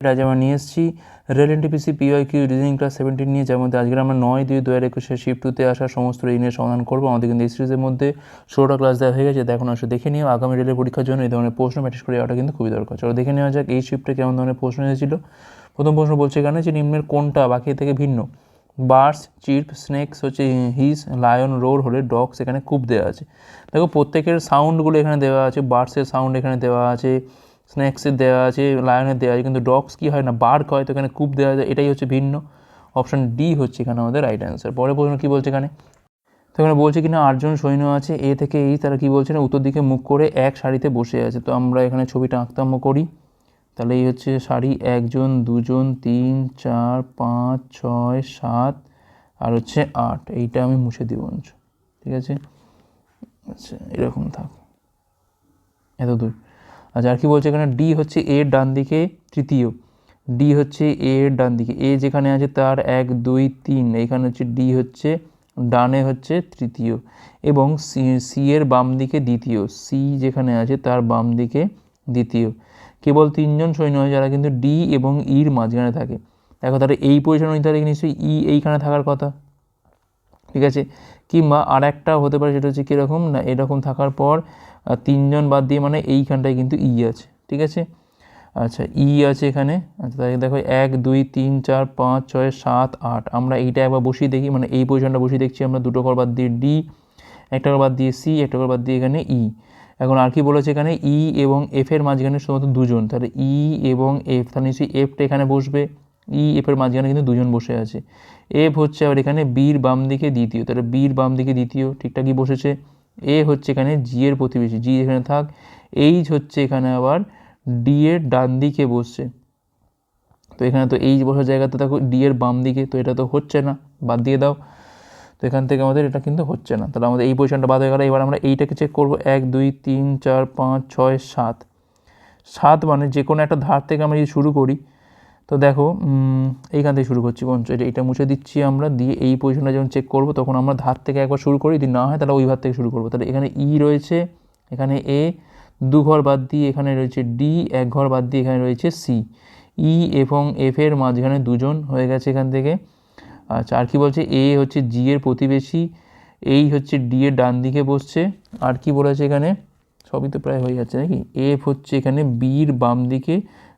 আজ আমরা নিয়ে এসেছি। Rail NTPC PY Q reasoning class seventeen নিয়ে যার মধ্যে আজকে আমরা নয় দুই দু হাজার একুশে শিফট টুতে আসা সমস্ত ঋণের সমাধান করব। আমাদের কিন্তু এই সিরিজের মধ্যে ষোলোটা ক্লাস দেওয়া হয়ে গেছে। দেখুন আসলে দেখে নিও। আগামী রেলের পরীক্ষার জন্য এই ধরনের প্রশ্ন প্র্যাকটিস করে যাওয়াটা কিন্তু খুবই দরকার। চলো দেখে নেওয়া যাক এই শিফটে কেমন ধরনের প্রশ্ন এসেছিল। প্রথম প্রশ্ন বলছে এখানে যে নিম্নের কোনটা বাকি থেকে ভিন্ন? বার্ডস চিপ স্নেকস হচ্ছে হিস লায়ন রোর হলে ডগস এখানে কূপ দেওয়া আছে। দেখো প্রত্যেকের সাউন্ডগুলো এখানে দেওয়া আছে। বার্ডসের সাউন্ড এখানে দেওয়া আছে। স্ন্যাক্সের দেওয়া আছে লায়নের দেওয়া আছে, কিন্তু ডগস কী হয় না বার্ক হয়, তো এখানে কূপ দেওয়া যায় এটাই হচ্ছে ভিন্ন। অপশান ডি হচ্ছে এখানে আমাদের রাইট অ্যান্সার পরে প্রশ্ন কী বলছে এখানে? তো এখানে বলছে কিনা, আটজন সৈন্য আছে এ থেকে এই তারা কী বলছে না, উত্তর দিকে মুখ করে এক সারিতে বসে আছে। তো আমরা এখানে ছবিটা আঁকতাম্য করি। তাহলে এই হচ্ছে সারি, একজন, দুজন, তিন, চার, পাঁচ, ছয়, সাত, আর হচ্ছে আট। এইটা আমি মুছে দিব ঠিক আছে? আচ্ছা এরকম থাক। এত দূর আচ্ছা আর কি বলছে এখানে? ডি হচ্ছে এর ডান দিকে তৃতীয়। ডি হচ্ছে এ এর ডান দিকে। এ যেখানে আছে তার এক, দুই, তিন। এখানে হচ্ছে ডি হচ্ছে, ডানে হচ্ছে তৃতীয়। এবং সি সি এর বাম দিকে দ্বিতীয়। সি যেখানে আছে তার বাম দিকে দ্বিতীয়। কেবল তিনজন সৈন্য হয় যারা কিন্তু ডি এবং ইর মাঝখানে থাকে। দেখো তাহলে এই পজিশন তাহলে নিশ্চয়ই ই এইখানে থাকার কথা। ঠিক আছে? কিংবা আর একটা হতে পারে, সেটা হচ্ছে কীরকম? না, এরকম থাকার পর তিনজন বাদ দিয়ে মানে এইখানটায় কিন্তু ই আছে, ঠিক আছে? আচ্ছা ই আছে এখানে। আচ্ছা তাহলে দেখো, এক, দুই, তিন, চার, পাঁচ, ছয়, সাত, আট। আমরা এইটা একবার বসিয়ে দেখি মানে এই পজিশনটা বসিয়ে দেখছি আমরা। দুটো ঘর বাদ দিয়ে ডি, একটা ঘর বাদ দিয়ে সি, একটা ঘর বাদ দিয়ে এখানে ই। এখন আর কি বলেছে এখানে? ই এবং এফের মাঝখানে শুধুমাত্র দুজন। তাহলে ই এবং এফ, তাহলে নিশ্চয়ই এফটা এখানে বসবে। ই এফের মাঝখানে কিন্তু দুজন বসে আছে। এফ হচ্ছে আবার এখানে বির বাম দিকে দ্বিতীয়। তাহলে বির বাম দিকে দ্বিতীয়। ঠিকঠাকই বসেছে? এ হচ্ছে এখানে জি এর প্রতিবেশী জি এখানে থাক এইচ হচ্ছে এখানে আবার ডি এর ডান দিকে বসছে। তো এখানে তো এইচ বসার জায়গাতে দেখো ডি এর বাম দিকে, তো এটা তো হচ্ছে না, বাদ দিয়ে দাও। তো এখান থেকে আমাদের এটা কিন্তু হচ্ছে না। তাহলে আমাদের এই পজিশনটা বাদ হয়ে গেল, এবার আমরা এইটাকে চেক করব। এক, দুই, তিন, চার, পাঁচ, ছয়, সাত। সাত মানে যে কোনো একটা ধার থেকে আমরা যদি শুরু করি তো দেখো এইখান থেকে শুরু করছি বঞ্চ এটা মুছে দিচ্ছি আমরা, দিয়ে এই পজিশনটা যখন চেক করব, তখন আমরা ধার থেকে একবার শুরু করি, যদি না হয় তাহলে ওই ভার থেকে শুরু করব। তাহলে এখানে ই রয়েছে, এখানে এ দু ঘর বাদ দিয়ে এখানে রয়েছে ডি এক ঘর বাদ দিয়ে এখানে রয়েছে সি ই এবং এফ এর মাঝখানে দুজন হয়ে গেছে এখান থেকে। আচ্ছা আর কি বলছে? এ হচ্ছে জি এর প্রতিবেশী, এই হচ্ছে ডি এর ডান দিকে বসছে। আর কি বলেছে এখানে? সবই তো প্রায় হয়ে যাচ্ছে নাকি? এফ হচ্ছে এখানে বির বাম দিকে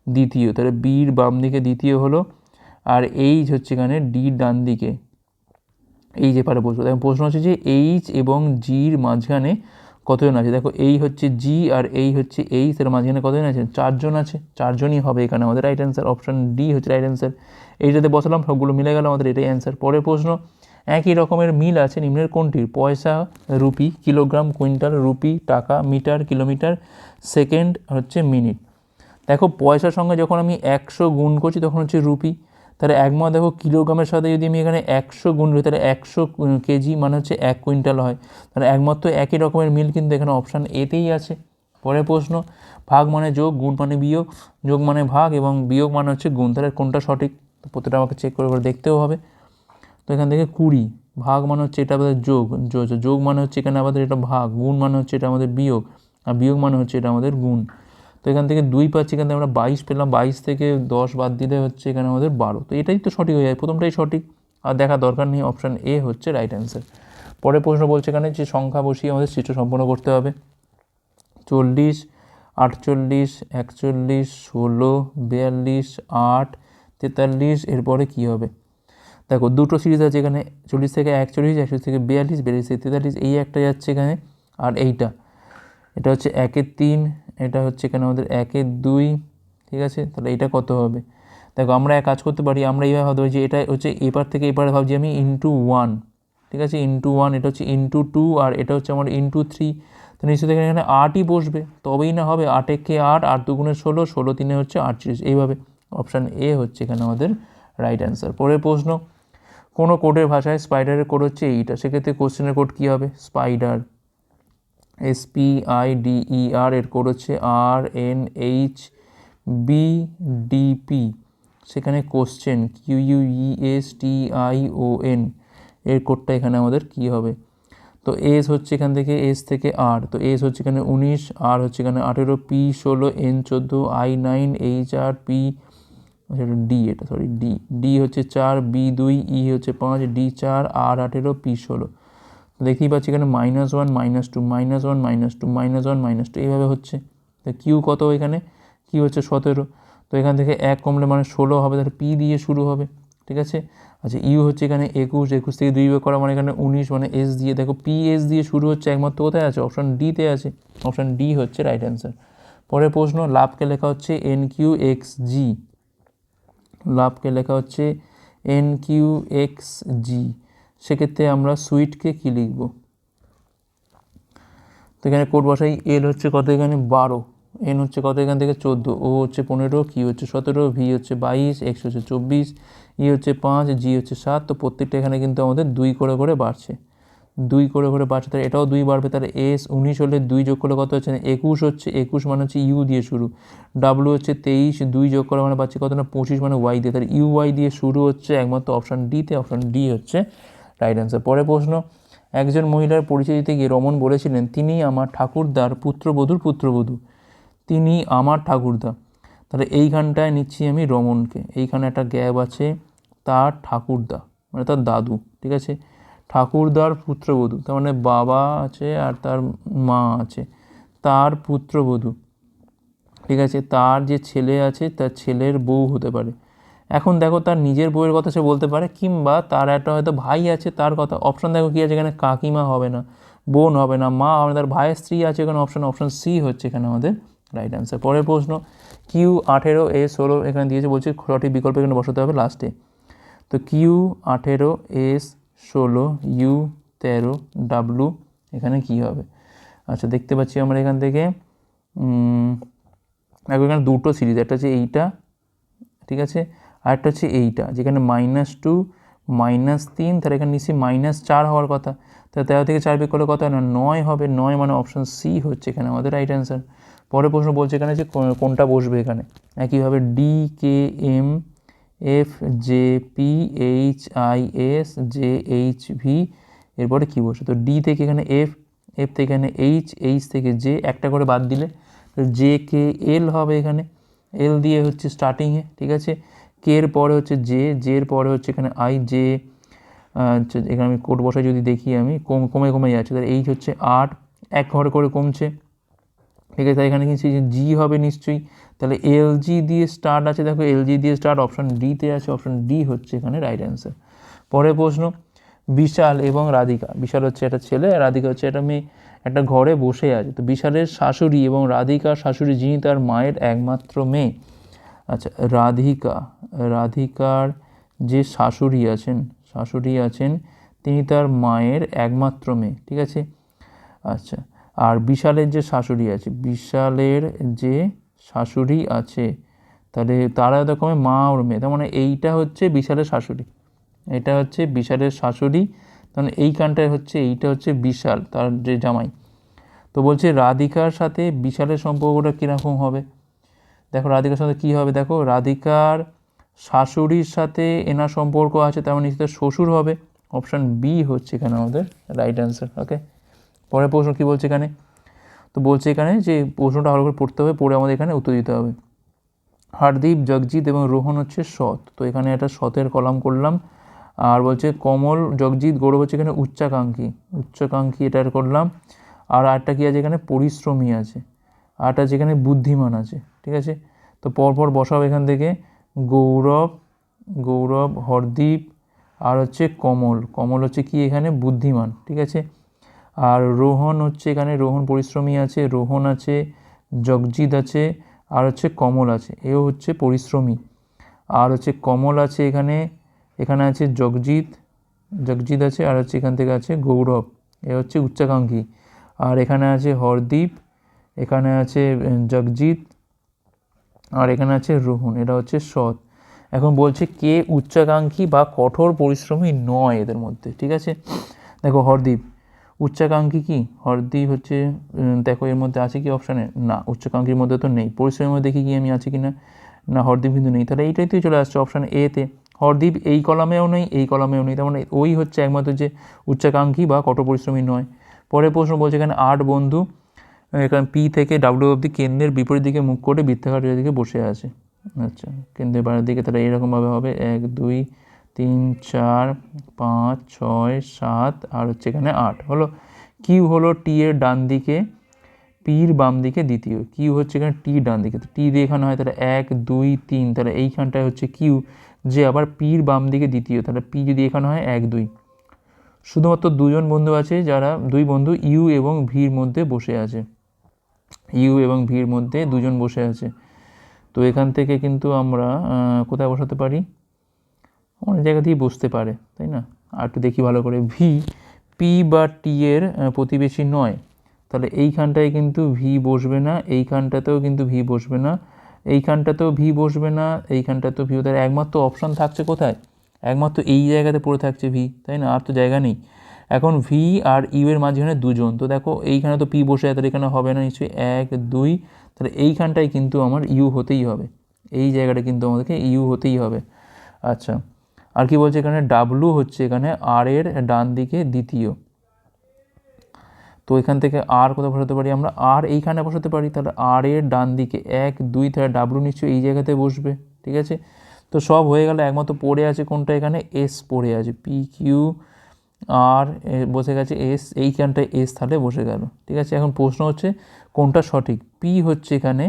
দ্বিতীয়, তাহলে বির বাম দিকে দ্বিতীয় হলো, আর এইচ হচ্ছে এখানে ডি ডান দিকে। এই যে পারে বসবো দেখো প্রশ্ন হচ্ছে যে এইচ এবং জির মাঝখানে কতজন আছে? দেখো এই হচ্ছে জি আর এই হচ্ছে এইচ, এর মাঝখানে কতজন আছে? চারজন আছে, চারজনই হবে এখানে আমাদের রাইট অ্যান্সার অপশান ডি হচ্ছে রাইট অ্যান্সার এইটাতে বসালাম, সবগুলো মিলে গেল আমাদের এটাই অ্যান্সার পরের প্রশ্ন, একই রকমের মিল আছে নিম্নের কোনটির? পয়সা, রুপি, কিলোগ্রাম, কুইন্টাল, রুপি, টাকা, মিটার, কিলোমিটার, সেকেন্ড হচ্ছে মিনিট। দেখো পয়সার সঙ্গে যখন আমি একশো গুণ করছি, তখন হচ্ছে রুপি। তাহলে একমা দেখো কিলোগ্রামের সাথে যদি আমি এখানে একশো গুণ করি, তাহলে একশো কেজি মানে হচ্ছে এক কুইন্টাল হয়। তাহলে একমাত্র একই রকমের মিল কিন্তু এখানে অপশান এতেই আছে। পরের প্রশ্ন, ভাগ মানে যোগ, গুণ মানে বিয়োগ। যোগ মানে ভাগ এবং বিয়োগ মানে হচ্ছে গুণ। তাহলে কোনটা সঠিক? তো আমাকে চেক করে করে দেখতেও হবে। তো এখান থেকে কুড়ি, ভাগ মানে হচ্ছে এটা আমাদের যোগ যোগ মানে হচ্ছে এখানে আমাদের এটা ভাগ, গুণ মানে হচ্ছে এটা আমাদের বিয়োগ। আর বিয়োগ মানে হচ্ছে এটা আমাদের গুণ। তো এখান থেকে দুই পাচ্ছি এখান থেকে আমরা বাইশ পেলাম। বাইশ থেকে দশ বাদ দিলে হচ্ছে এখানে আমাদের বারো। তো এটাই তো সঠিক হয়ে যায়। প্রথমটাই সঠিক। আর দেখা দরকার নেই অপশান এ হচ্ছে রাইট অ্যান্সার পরের প্রশ্ন বলছে এখানে যে সংখ্যা বসিয়ে আমাদের চিত্র সম্পন্ন করতে হবে। চল্লিশ, আটচল্লিশ, একচল্লিশ, ষোলো, বিয়াল্লিশ, আট, তেতাল্লিশ, এরপরে কী হবে? দেখো, দুটো সিরিজ আছে এখানে। চল্লিশ থেকে একচল্লিশ একচল্লিশ থেকে বিয়াল্লিশ বিয়াল্লিশ থেকে তেতাল্লিশ, এই একটা যাচ্ছে এখানে। আর এইটা। এটা হচ্ছে একের তিন এটা হচ্ছে এখানে আমাদের একের দুই, ঠিক আছে? তাহলে এটা কত হবে? দেখো, আমরা এক কাজ করতে পারি, আমরা এইভাবে ভাবতে পারি যে এটা হচ্ছে এপার থেকে এপারে ভাবছি আমি ইন্টু ওয়ান ঠিক আছে? ইন্টু ওয়ান এটা হচ্ছে ইন্টু টু আর এটা হচ্ছে আমার ইন্টু থ্রি তো নিশ্চয় এখানে এখানে আটই বসবে, তবেই না হবে আট একে আট আট দুগুণে ষোলো ষোলো তিনে হচ্ছে আটত্রিশ এইভাবে অপশান এ হচ্ছে এখানে আমাদের রাইট অ্যান্সার পরের প্রশ্ন, কোনো কোডের ভাষায় স্পাইডারের কোড হচ্ছে এইটা সেক্ষেত্রে কোশ্চেনের কোড কী হবে? Spider S P I D E R এর কোড হচ্ছে R N H B DP সেখানে question Q U E S T I O N এর কোডটা এখানে আমাদের কী হবে? তো এস হচ্ছে এখান থেকে এস থেকে আর তো এস হচ্ছে এখানে উনিশ আর হচ্ছে এখানে আঠেরো পি ষোলো এন চোদ্দ I nine H R P D এটা সরি ডি ডি হচ্ছে চার বি দুই ই হচ্ছে পাঁচ ডি চার আর আঠেরো পি ষোলো। দেখতেই পাচ্ছি এখানে minus one minus two minus one minus two minus one minus two এইভাবে হচ্ছে। তো কিউ কত এখানে? কিউ হচ্ছে সতেরো। তো এখান থেকে এক কমলে মানে ষোলো হবে, তাহলে পি দিয়ে শুরু হবে, ঠিক আছে? আচ্ছা ইউ হচ্ছে এখানে একুশ একুশ থেকে দুই করা মানে এখানে উনিশ মানে এস দিয়ে। দেখো পি এস দিয়ে শুরু হচ্ছে একমাত্র কোথায় আছে? অপশান ডিতে আছে। অপশান ডি হচ্ছে রাইট অ্যান্সার পরের প্রশ্ন, লাভকে লেখা হচ্ছে এন কিউ এক্স জি লাভকে লেখা হচ্ছে এন কিউ এক্স জি সেক্ষেত্রে আমরা সুইটকে কী লিখব? তো এখানে কোড বসাই এল হচ্ছে কত এখানে? বারো। এন হচ্ছে কত এখান থেকে? চোদ্দ। ও হচ্ছে পনেরো কি হচ্ছে সতেরো ভি হচ্ছে বাইশ এক্স হচ্ছে চব্বিশ ই হচ্ছে পাঁচ জি হচ্ছে সাত। তো প্রত্যেকটা এখানে কিন্তু আমাদের দুই করে করে বাড়ছে। দুই করে করে বাড়ছে, তাহলে এটাও দুই বাড়বে। তাহলে এস উনিশ হলে দুই যোগ করলে কত হচ্ছে? একুশ হচ্ছে। একুশ মানে হচ্ছে ইউ দিয়ে শুরু। ডাব্লু হচ্ছে তেইশ, দুই যোগ করা মানে পাচ্ছি কত না? পঁচিশ মানে ওয়াই দিয়ে। তাহলে ইউ ওয়াই দিয়ে শুরু হচ্ছে একমাত্র অপশান ডিতে অপশান ডি হচ্ছে রাইট অ্যান্সার পরে প্রশ্ন, একজন মহিলার পরিচয় দিতে গিয়ে রমন বলেছিলেন, তিনি আমার ঠাকুরদার পুত্রবধূর পুত্রবধূ। তিনি আমার ঠাকুরদা তাহলে এইখানটায় নিচ্ছি আমি রমনকে এইখানে একটা গ্যাপ আছে, তার ঠাকুরদা মানে তার দাদু, ঠিক আছে? ঠাকুরদার পুত্রবধূ, তার মানে বাবা আছে আর তার মা আছে। তার পুত্রবধূ, ঠিক আছে? তার যে ছেলে আছে, তার ছেলের বউ হতে পারে। এখন দেখো তার নিজের বউয়ের কথা সে বলতে পারে, কিংবা তার একটা হয়তো ভাই আছে, তার কথা অপশান দেখো কী আছে এখানে, কাকিমা হবে না, বোন হবে না, মা হবে না, তার ভাইয়ের স্ত্রী আছে এখানে অপশান অপশান সি হচ্ছে এখানে আমাদের রাইট অ্যান্সার পরের প্রশ্ন কিউ আঠেরো এ ষোলো এখানে দিয়েছে, বলছে সঠিক বিকল্প এখানে বসাতে হবে লাস্টে তো কিউ আঠেরো এস ষোলো ইউ তেরো ডাব্লু এখানে কি হবে? আচ্ছা দেখতে পাচ্ছি আমরা এখান থেকে এখন এখানে দুটো সিরিজ একটা হচ্ছে এইটা, ঠিক আছে? আরেকটা হচ্ছে এইটা, যেখানে মাইনাস টু মাইনাস তিন, তাহলে এখানে নিশ্চয়ই মাইনাস চার হওয়ার কথা। তাহলে তেরো থেকে চার বিয়োগ করলে হয় না? নয় হবে, নয় মানে অপশান সি হচ্ছে এখানে আমাদের রাইট অ্যান্সার পরের প্রশ্ন বলছে এখানে যে কোনটা বসবে এখানে? একইভাবে D K M F J P H I S J H V এরপরে কী বসে? তো ডি থেকে এখানে এফ এফ থেকে এখানে এইচ এইচ থেকে জে একটা করে বাদ দিলে তো জে কে এল হবে এখানে। এল দিয়ে হচ্ছে স্টার্টিংয়ে ঠিক আছে? কে এর পরে হচ্ছে জে জে এর পরে হচ্ছে এখানে আই জে এখানে আমি কোড বসায় যদি দেখি আমি, কম, কমে কমে যাচ্ছে। তাহলে এইচ হচ্ছে আট, এক ঘর করে কমছে। ঠিক আছে, তাই এখানে কিন্তু জি হবে নিশ্চয়ই। তাহলে এলজি দিয়ে স্টার্ট আছে। দেখো এলজি দিয়ে স্টার্ট অপশান ডিতে আছে অপশান ডি হচ্ছে এখানে রাইট অ্যান্সার পরের প্রশ্ন, বিশাল এবং রাধিকা। বিশাল হচ্ছে একটা ছেলে রাধিকা হচ্ছে একটা মেয়ে। একটা ঘরে বসে আছে। তো বিশালের শাশুড়ি এবং রাধিকার শাশুড়ি, যিনি তার মায়ের একমাত্র মেয়ে। আচ্ছা রাধিকা, রাধিকার যে শাশুড়ি আছেন শাশুড়ি আছেন, তিনি তার মায়ের একমাত্র মেয়ে, ঠিক আছে? আচ্ছা আর বিশালের যে শাশুড়ি আছে, বিশালের যে শাশুড়ি আছে, তাহলে তারা এরকমের মা ওর মেয়ে, তার মানে এইটা হচ্ছে বিশালের শাশুড়ি, এটা হচ্ছে বিশালের শাশুড়ি, তাহলে এইখানটায় হচ্ছে, এইটা হচ্ছে বিশাল, তার যে জামাই। তো বলছে, রাধিকার সাথে বিশালের সম্পর্কটা কীরকম হবে? দেখো রাধিকার সাথে কী হবে? দেখো, রাধিকার শাশুড়ির সাথে এনার সম্পর্ক আছে তেমন মানে নিশ্চিত শ্বশুর হবে। অপশান বি হচ্ছে এখানে আমাদের রাইট অ্যান্সার ওকে পরের প্রশ্ন কী বলছে এখানে? তো বলছে এখানে যে প্রশ্নটা ভালো করে পড়তে হবে, পড়ে আমাদের এখানে উত্তর দিতে হবে। হারদীপ, জগজিৎ এবং রোহন হচ্ছে সৎ। তো এখানে একটা সতের কলাম করলাম। আর বলছে কমল, জগজিৎ, গৌরব হচ্ছে এখানে উচ্চাকাঙ্ক্ষী। উচ্চাকাঙ্ক্ষী এটার করলাম। আর আরটা কী আছে এখানে? পরিশ্রমী আছে। আরটা যেখানে বুদ্ধিমান আছে। ঠিক আছে? তো পরপর বসাও এখান থেকে। গৌরব গৌরব, হরদীপ, আর হচ্ছে কমল। কমল হচ্ছে কি এখানে? বুদ্ধিমান, ঠিক আছে? আর রোহন হচ্ছে এখানে, রোহন পরিশ্রমী আছে, রোহন আছে, জগজিৎ আছে, আর হচ্ছে কমল আছে, এও হচ্ছে পরিশ্রমী। আর হচ্ছে কমল আছে এখানে এখানে আছে জগজিৎ জগজিৎ আছে, আর হচ্ছে এখান থেকে আছে গৌরব, এ হচ্ছে উচ্চাকাঙ্ক্ষী। আর এখানে আছে হরদীপ, এখানে আছে জগজিৎ আর এখানে আছে রোহন, এটা হচ্ছে সৎ। এখন বলছে কে উচ্চাকাঙ্ক্ষী বা কঠোর পরিশ্রমী নয় এদের মধ্যে, ঠিক আছে? দেখো হরদীপ, উচ্চাকাঙ্ক্ষী কি? হরদীপ হচ্ছে দেখো এর মধ্যে আছে কি অপশানে না, উচ্চাকাঙ্ক্ষীর মধ্যে তো নেই। পরিশ্রমের মধ্যে দেখি কি আমি আছি কি না না হরদীপ কিন্তু নেই। তাহলে এইটাই তুই চলে আসছে অপশান এতে হরদীপ এই কলামেও নেই, এই কলামেও নেই। তার মানে ওই হচ্ছে একমাত্র যে উচ্চাকাঙ্ক্ষী বা কঠোর পরিশ্রমী নয়। পরের প্রশ্ন বলছে এখানে আট বন্ধু এখানে পি থেকে ডাব্লিউ অব্দি কেন্দ্রের বিপরীত দিকে মুখ করে বৃত্তাকার দিকে বসে আছে। আচ্ছা কেন্দ্রের বাইরের দিকে তাহলে এরকমভাবে হবে। এক, দুই, তিন, চার, পাঁচ, ছয়, সাত, আর হচ্ছে এখানে আট। হলো কিউ হলো টি এর ডান দিকে পির বাম দিকে দ্বিতীয়। কিউ হচ্ছে এখানে টি ডান দিকে। টি দিয়ে এখানে হয় তাহলে এক, দুই, তিন। তাহলে এইখানটায় হচ্ছে কিউ যে আবার পির বাম দিকে দ্বিতীয়। তাহলে পি যদি এখানে হয় এক, দুই। শুধুমাত্র দুজন বন্ধু আছে যারা, দুই বন্ধু ইউ এবং ভির মধ্যে বসে আছে। ইউ এবং ভির মধ্যে দুজন বসে আছে। তো এখান থেকে কিন্তু আমরা কোথায় বসাতে পারি? অনেক জায়গা জায়গাতেই বসতে পারে, তাই না? আর একটু দেখি ভালো করে। ভি পি বা টি এর প্রতিবেশী নয়। তাহলে এইখানটায় কিন্তু ভি বসবে না, এইখানটাতেও কিন্তু ভি বসবে না, এইখানটাতেও ভি বসবে না, এইখানটাতেও ভি তার একমাত্র অপশান থাকছে কোথায়? একমাত্র এই জায়গাতে পড়ে থাকছে ভি তাই না? আর তো জায়গা নেই। এখন ভি আর ইউ এর মাঝখানে দুজন। তো দেখো, এইখানে তো পি বসে তাহলে এখানে হবে না নিশ্চয়ই। এক, দুই, তাহলে এইখানটায় কিন্তু আমার ইউ হতেই হবে। এই জায়গাটা কিন্তু আমাদেরকে ইউ হতেই হবে। আচ্ছা আর কি বলছে এখানে? ডাব্লু হচ্ছে এখানে আর এর ডান দিকে দ্বিতীয়। তো এখান থেকে আর কোথাও বসাতে পারি আমরা? আর এইখানে বসাতে পারি, তাহলে আর এর ডান দিকে এক, দুই, তাহলে ডাব্লু নিশ্চয়ই এই জায়গাতে বসবে, ঠিক আছে? তো সব হয়ে গেল, একমাত্র পড়ে আছে কোনটা এখানে? এস পড়ে আছে। পি কিউ আর বসে গেছে এস এইখানটায় এস তাহলে বসে গেল। ঠিক আছে, এখন প্রশ্ন হচ্ছে কোনটা সঠিক? পি হচ্ছে এখানে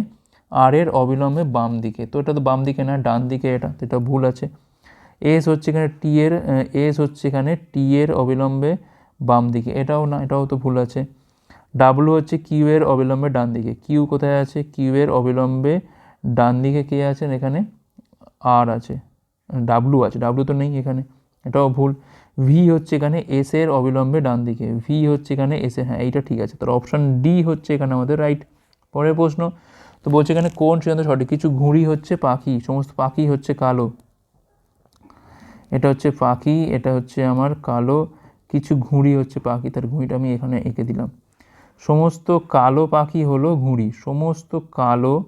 আর এর অবিলম্বে বাম দিকে। তো এটা তো বাম দিকে না, ডান দিকে এটা, তো এটা ভুল আছে। এস হচ্ছে এখানে টি এর, এস হচ্ছে এখানে টি এর অবিলম্বে বাম দিকে। এটাও না, এটাও তো ভুল আছে। ডাব্লু হচ্ছে কিউ এর অবিলম্বে ডান দিকে। কিউ কোথায় আছে? কিউ এর অবিলম্বে ডান দিকে কে আছেন? এখানে আর আছে। ডাব্লু আছে, ডাব্লু তো নেই এখানে। এটাও ভুল। ভি হচ্ছে এখানে এস এর অবিলম্বে ডান দিকে। ভি হচ্ছে এখানে এস এর হ্যাঁ এইটা ঠিক আছে। তার অপশান ডি হচ্ছে এখানে আমাদের রাইট পরের প্রশ্ন, তো বলছে এখানে কোন সিদ্ধান্ত সঠিক? কিছু ঘুড়ি হচ্ছে পাখি, সমস্ত পাখি হচ্ছে কালো। এটা হচ্ছে পাখি, এটা হচ্ছে আমার কালো, কিছু ঘুড়ি হচ্ছে পাখি। তার ঘুড়িটা আমি এখানে এঁকে দিলাম। সমস্ত কালো পাখি হলো ঘুড়ি, সমস্ত কালো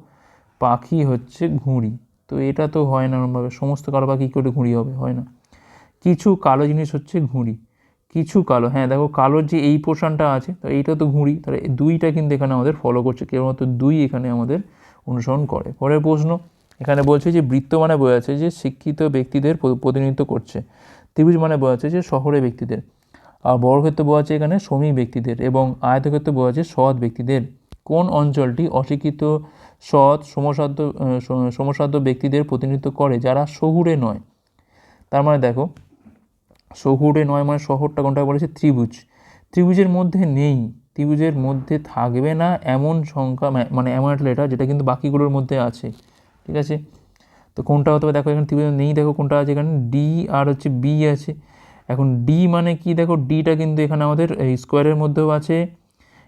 পাখি হচ্ছে ঘুড়ি। তো এটা তো হয় না এরমভাবে সমস্ত কালো পাখি কী করে ঘুড়ি হবে, হয় না। কিছু কালো জিনিস হচ্ছে ঘুড়ি। কিছু কালো হ্যাঁ দেখো কালোর যে এই পোর্শনটা আছে, তো এইটা তো ঘুড়ি, তাহলে দুইটা কিন্তু এখানে আমাদের ফলো করছে, কেবলমাত্র দুই এখানে আমাদের অনুসরণ করে। পরের প্রশ্ন, এখানে বলছে যে বৃত্ত মানে বোঝাচ্ছে যে শিক্ষিত ব্যক্তিদের প্রতিনিধিত্ব করছে। ত্রিভুজ মানে বোঝাচ্ছে যে শহরে ব্যক্তিদের। আর বর্গক্ষেত্র বোঝাচ্ছে এখানে শ্রমিক ব্যক্তিদের এবং আয়তক্ষেত্র বোঝাচ্ছে সৎ ব্যক্তিদের। কোন অঞ্চলটি অশিক্ষিত, সৎ, সমসাধ্য সমসাধ্য ব্যক্তিদের প্রতিনিধিত্ব করে, যারা শহুরে নয়? তার মানে দেখো শহুরে নয় মানে শহরটা কোনটা বলেছে? ত্রিভুজ। ত্রিভুজের মধ্যে নেই। ত্রিভুজের মধ্যে থাকবে না এমন সংখ্যা মানে এমন একটা লেটার যেটা কিন্তু বাকিগুলোর মধ্যে আছে। ঠিক আছে? তো কোনটা হতে পারে? দেখো এখানে ত্রিভুজ নেই, দেখো কোনটা আছে এখানে? ডি আর হচ্ছে বি আছে। এখন ডি মানে কি? দেখো ডিটা কিন্তু এখানে আমাদের স্কোয়ারের মধ্যেও আছে,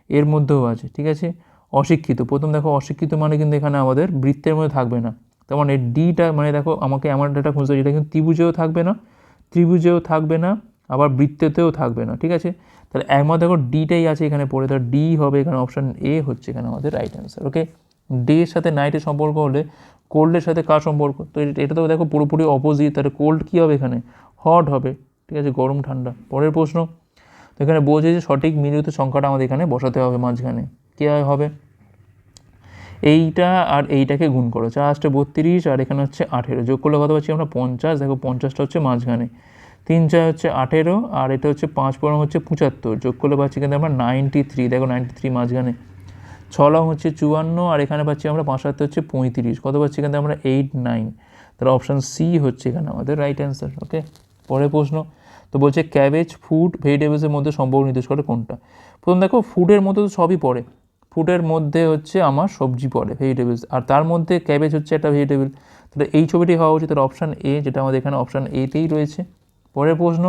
এর মধ্যেও আছে। ঠিক আছে? অশিক্ষিত। প্রথম দেখো, অশিক্ষিত মানে কিন্তু এখানে আমাদের বৃত্তের মধ্যে থাকবে না। তার মানে ডিটা মানে দেখো, আমাকে এমন একটা খুঁজতে হবে যেটা কিন্তু ত্রিভুজেও থাকবে না ত্রিভুজেও থাকবে না, আবার বৃত্তেতেও থাকবে না, ঠিক আছে? তাহলে একমাত্র দেখো ডিটাই আছে এখানে পড়ে, তাহলে ডি হবে এখানে অপশান এ হচ্ছে এখানে আমাদের রাইট অ্যান্সার ওকে ডে এর সাথে নাইটের সম্পর্ক হলে কোল্ডের সাথে কার সম্পর্ক? তো এটা- এটা তো দেখো পুরোপুরি অপোজিট তাহলে কোল্ড কী হবে এখানে? হট হবে, ঠিক আছে? গরম, ঠান্ডা। পরের প্রশ্ন, তো এখানে বোঝে যে সঠিক মিলিত সংখ্যাটা আমাদের এখানে বসাতে হবে মাঝখানে। কী হবে? এইটা আর এইটাকে গুণ করো চার আসছে বত্রিশ আর এখানে হচ্ছে আঠেরো, যোগ করলে কত পাচ্ছি আমরা পঞ্চাশ, দেখো পঞ্চাশটা হচ্ছে মাঝখানে। তিন চার হচ্ছে আঠেরো আর এটা হচ্ছে পাঁচ পনেরো হচ্ছে পঁচাত্তর, যোগ করলে পাচ্ছি কিন্তু আমরা নাইনটি থ্রি দেখো নাইনটি থ্রি মাঝখানে। ছলং হচ্ছে চুয়ান্ন আর এখানে পাচ্ছি আমরা পাঁচ পাঁচাত্তর হচ্ছে পঁয়ত্রিশ, কত পাচ্ছি কিন্তু আমরা এইট নাইন তাহলে অপশান সি হচ্ছে এখানে আমাদের রাইট অ্যান্সার ওকে পরের প্রশ্ন, তো বলছে ক্যাবেজ ফুড ভেজিটেবলসের মধ্যে সম্পর্ক নির্দেশ করে কোনটা? প্রথম দেখো ফুডের মধ্যে তো সবই পড়ে। ফুডের মধ্যে হচ্ছে আমার সবজি পড়ে ভেজিটেবলস আর তার মধ্যে ক্যাবেজ হচ্ছে একটা ভেজিটেবল তাহলে এই ছবিটি হওয়া উচিত তাহলে অপশান এ যেটা আমাদের এখানে অপশান এতেই রয়েছে। পরের প্রশ্ন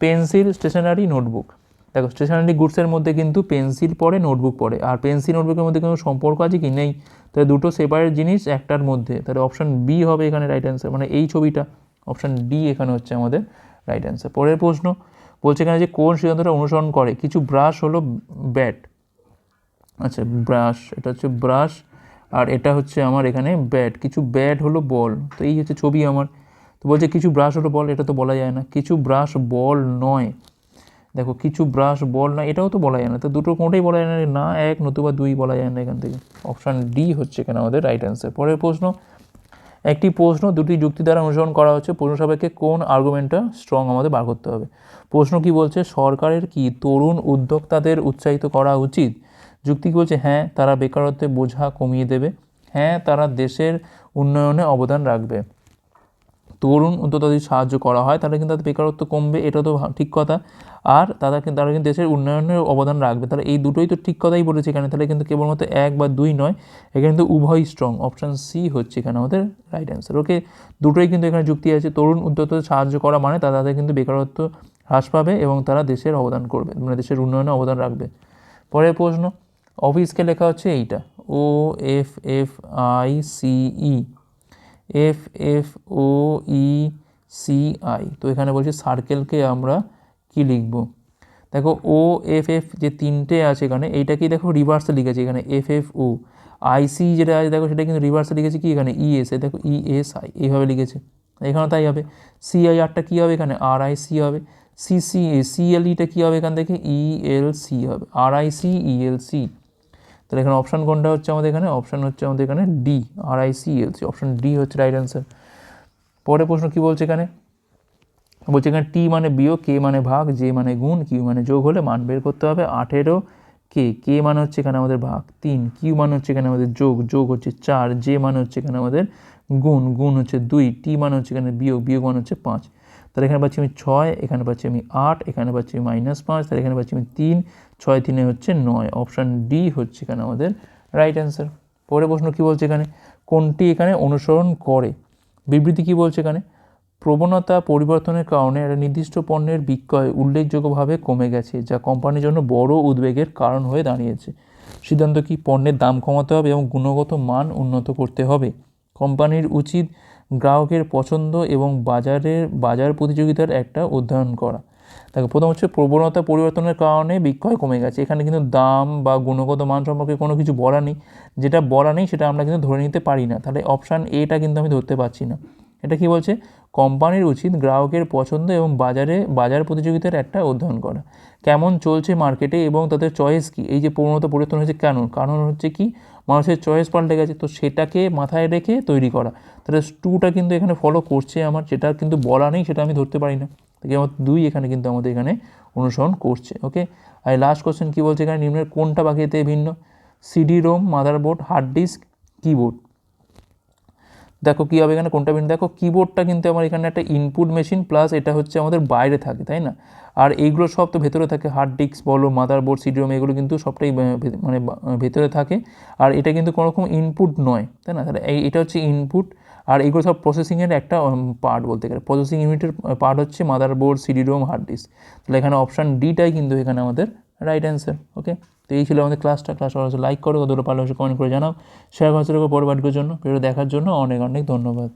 পেন্সিল স্টেশনারি নোটবুক দেখো স্টেশনারি গুডসের মধ্যে কিন্তু পেন্সিল পড়ে নোটবুক পড়ে, আর পেন্সিল নোটবুকের মধ্যে কোনো সম্পর্ক আছে কি? নেই। তাহলে দুটো সেপারেট জিনিস, একটার মধ্যে। তাহলে অপশান বি হবে এখানে রাইট অ্যান্সার মানে এই ছবিটা। অপশান ডি এখানে হচ্ছে আমাদের রাইট অ্যান্সার পরের প্রশ্ন, বলছে এখানে যে কোন সিদ্ধান্তটা অনুসরণ করে, কিছু ব্রাশ হলো ব্যাট আচ্ছা ব্রাশ এটা হচ্ছে ব্রাশ আর এটা হচ্ছে আমার এখানে ব্যাট কিছু ব্যাট হলো বল তো এই হচ্ছে ছবি আমার। তো বলছে কিছু ব্রাশ হলো বল এটা তো বলা যায় না। কিছু ব্রাশ বল নয়। দেখো, কিছু ব্রাশ বল না এটাও তো বলা যায় না। তো দুটো কোনোটাই বলা যায় না না, এক নতুবা দুই বলা যায় না এখান থেকে। অপশান ডি হচ্ছে এখানে আমাদের রাইট অ্যান্সার পরের প্রশ্ন, একটি প্রশ্ন দুটি যুক্তি দ্বারা অনুসরণ করা হচ্ছে। প্রশ্ন সাপেক্ষে কোন আর্গুমেন্টটা স্ট্রং আমাদের বার করতে হবে? প্রশ্ন কি বলছে, সরকারের কি তরুণ উদ্যোক্তাদের উৎসাহিত করা উচিত? যুক্তি কি বলছে? হ্যাঁ তারা বেকারত্বের বোঝা কমিয়ে দেবে। হ্যাঁ তারা দেশের উন্নয়নে অবদান রাখবে। তরুণ উদ্যোক্তা যদি সাহায্য করা হয় তাহলে কিন্তু তাদের বেকারত্ব কমবে, এটা তো ঠিক কথা। আর তারা কিন্তু তারা কিন্তু দেশের উন্নয়নের অবদান রাখবে। তাহলে এই দুটোই তো ঠিক কথাই বলেছে এখানে। তাহলে কিন্তু কেবলমাত্র এক বা দুই নয়, এখানে কিন্তু উভয়ই স্ট্রং অপশান সি হচ্ছে এখানে আমাদের রাইট অ্যান্সার ওকে দুটোই কিন্তু এখানে যুক্তি আছে। তরুণ উদ্যোক্তাদের সাহায্য করা মানে তারা তাদের কিন্তু বেকারত্ব হ্রাস পাবে এবং তারা দেশের অবদান করবে মানে দেশের উন্নয়নে অবদান রাখবে। পরের প্রশ্ন অফিসকে লেখা হচ্ছে এইটা। O, F F, I C E F F, O, E, C, I. তো এখানে বলছি সার্কেলকে আমরা কি লিখব? দেখো, ও, এফ এফ যে তিনটে আছে এখানে এইটাকেই দেখো রিভার্সে লিখেছে এখানে, এফ এফ, ও। আইসি যেটা আছে, দেখো সেটা কিন্তু রিভার্সে লিখেছে কি এখানে? E, S. দেখো, ই, এস, আই। এইভাবে লিখেছে। এখানে তাই হবে। সিআই আরটা কী হবে এখানে? আর, আই, সি হবে। সি সি সিএলইটা কী হবে এখান থেকে? ই, এল, সি হবে। R, I, C, E, L, C. তাহলে এখানে অপশান কোনটা হচ্ছে আমাদের এখানে? অপশান হচ্ছে আমাদের এখানে D R I C L C option D হচ্ছে রাইট অ্যান্সার পরের প্রশ্ন কী বলছে এখানে? বলছে এখানে টি মানে বিয়োগ কে মানে ভাগ জে মানে গুণ কিউ মানে যোগ হলে মান বের করতে হবে আঠেরো কে কে মানে হচ্ছে এখানে আমাদের ভাগ, তিন। কিউ মানে হচ্ছে এখানে আমাদের যোগ যোগ হচ্ছে চার। জে মানে হচ্ছে এখানে আমাদের গুণ গুণ হচ্ছে দুই। টি মানে হচ্ছে এখানে বিয়োগ বিয়োগ মানে হচ্ছে পাঁচ। তাহলে এখানে পাচ্ছি আমি ছয়, এখানে পাচ্ছি আমি আট, এখানে পাচ্ছি আমি মাইনাস পাঁচ, তাহলে এখানে পাচ্ছি আমি তিন, ছয় তিনে হচ্ছে নয়। অপশান ডি হচ্ছে এখানে আমাদের রাইট অ্যান্সার পরে প্রশ্ন কী বলছে এখানে? কোনটি এখানে অনুসরণ করে? বিবৃতি কী বলছে এখানে? প্রবণতা পরিবর্তনের কারণে একটা নির্দিষ্ট পণ্যের বিক্রয় উল্লেখযোগ্যভাবে কমে গেছে, যা কোম্পানির জন্য বড় উদ্বেগের কারণ হয়ে দাঁড়িয়েছে। সিদ্ধান্ত কি পণ্যের দাম কমাতে হবে এবং গুণগত মান উন্নত করতে হবে? কোম্পানির উচিত গ্রাহকের পছন্দ এবং বাজারের, বাজার প্রতিযোগিতার একটা অধ্যয়ন করা। দেখো, প্রথম হচ্ছে প্রবণতা পরিবর্তনের কারণে বিক্রয় কমে গেছে। এখানে কিন্তু দাম বা গুণগত মান সম্পর্কে কোনো কিছু বলা নেই। যেটা বলা নেই, সেটা আমরা কিন্তু ধরে নিতে পারি না। তাহলে অপশান এটা কিন্তু আমি ধরতে পারছি না। এটা কি বলছে? কোম্পানির উচিত গ্রাহকের পছন্দ এবং বাজারে, বাজার প্রতিযোগিতার একটা অধ্যয়ন করা। কেমন চলছে মার্কেটে এবং তাদের চয়েস কী? এই যে প্রবণতা পরিবর্তন হয়েছে কেন? কারণ হচ্ছে কি? মানুষের চয়েস পাল্টে গেছে, তো সেটাকে মাথায় রেখে তৈরি করা। তাহলে টুটা কিন্তু এখানে ফলো করছে আমার, যেটা কিন্তু বলা নেই, সেটা আমি ধরতে পারি না। তাকে আমার দুই এখানে কিন্তু আমাদের এখানে অনুসরণ করছে ওকে আর লাস্ট কোশ্চেন কী বলছে এখানে? নিম্নের কোনটা বাকিতে ভিন্ন? CD ROM motherboard hard disk keyboard দেখো কী হবে এখানে, কোনটা ভিন্ন দেখো কিবোর্ডটা কিন্তু আমার এখানে একটা ইনপুট মেশিন প্লাস এটা হচ্ছে আমাদের বাইরে থাকে, তাই না? আর এইগুলো সব তো ভেতরে থাকে হার্ড ডিস্ক বলো মাদারবোর্ড সিডিরোম এগুলো কিন্তু সবটাই মানে ভেতরে থাকে। আর এটা কিন্তু কোনো রকম ইনপুট নয়, তাই না? তাহলে এটা হচ্ছে ইনপুট আর এগুলো সব প্রসেসিংয়ের একটা পার্ট বলতে গেলে। প্রসেসিং ইউনিটের পার্ট হচ্ছে মাদারবোর্ড সিডিরোম হার্ড ডিস্ক তাহলে এখানে অপশান ডিটাই কিন্তু এখানে আমাদের রাইট অ্যান্সার ওকে তো এই ছিল আমাদের ক্লাসটা ক্লাস অবশ্যই লাইক করো কতটা অবশ্যই কমেন্ট করে জানাও। শেয়ার করার পরবাটগুলোর জন্য ভিডিও দেখার জন্য অনেক অনেক ধন্যবাদ।